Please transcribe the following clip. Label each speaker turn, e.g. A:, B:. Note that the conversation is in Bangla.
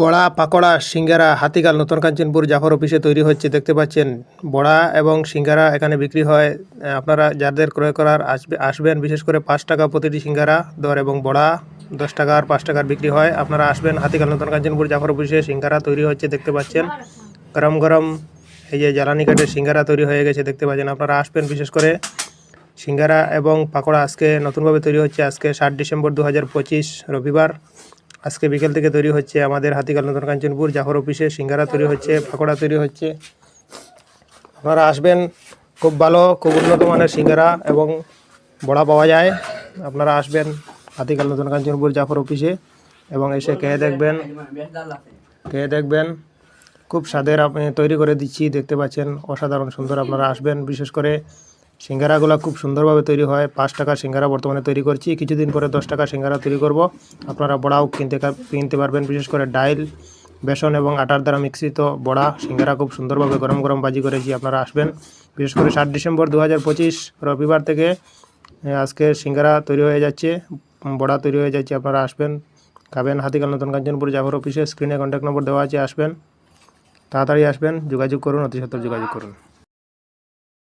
A: বড়া, পাকোড়া, সিঙ্গারা, হাতিগাল নতুন কাঞ্চনপুর জাফর অফিসে তৈরি হচ্ছে। দেখতে পাচ্ছেন, বড়া এবং সিঙ্গারা এখানে বিক্রি হয়। আপনারা যাদের ক্রয় করার আসবে, আসবেন, বিশেষ করে পাঁচ টাকা প্রতিটি সিঙ্গারা, দর এবং বড়া, দশ টাকার পাঁচ টাকার বিক্রি হয়। আপনারা আসবেন, হাতিগাল নতুন কাঞ্চনপুর জাফর অফিসে সিঙ্গারা তৈরি হচ্ছে, দেখতে পাচ্ছেন। গরম গরম এই যে জ্বালানি কাঠের সিঙ্গারা তৈরি হয়ে গেছে, দেখতে পাচ্ছেন। আপনারা আসবেন, বিশেষ করে সিঙ্গারা এবং পাকোড়া আজকে নতুনভাবে তৈরি হচ্ছে, আজকে ষাট ডিসেম্বর দু হাজার পঁচিশ রবিবার। আজকে বিকেল থেকে তৈরি হচ্ছে আমাদের হাতিকাল নতুন কাঞ্চনপুর, জাফর অফিসে সিঙ্গারা তৈরি হচ্ছে, পাকোড়া তৈরি হচ্ছে। আপনারা আসবেন, খুব ভালো, খুব উন্নত মানের সিঙ্গারা এবং বড়া পাওয়া যায়। আপনারা আসবেন হাতিকাল নতুন কাঞ্চনপুর, জাফর অফিসে এবং এসে খেয়ে দেখবেন। খেয়ে দেখবেন। খুব স্বাদের আপনি তৈরি করে দিচ্ছি, দেখতে পাচ্ছেন, অসাধারণ সুন্দর আপনারা আসবেন। বিশেষ করে সিঙ্গারাগুলো খুব সুন্দরভাবে তৈরি হয়। পাঁচ টাকার সিঙ্গারা বর্তমানে তৈরি করছি। কিছুদিন পরে দশ টাকা সিঙ্গারা তৈরি করব। আপনারা বড়াও কিনতে কিনতে পারবেন, বিশেষ করে ডাইল, বেসন এবং আটার দ্বারা মিশ্রিত বড়া। সিঙ্গারা খুব সুন্দরভাবে গরম গরম বাজি করেছি, আপনারা আসবেন। বিশেষ করে সাত ডিসেম্বর দু হাজার পঁচিশ, রবিবার থেকে আজকে সিঙ্গারা তৈরি হয়ে যাচ্ছে বড়া তৈরি হয়ে যাচ্ছে, আপনারা আসবেন। খাবেন হাতিকাল নতুন কাঞ্চনপুর জাফর অফিসে, স্ক্রিনে কন্ট্যাক্ট নম্বর দেওয়া আছে, আসবেন। তাড়াতাড়ি আসবেন, যোগাযোগ করুন, অতি সত্তর যোগাযোগ করুন।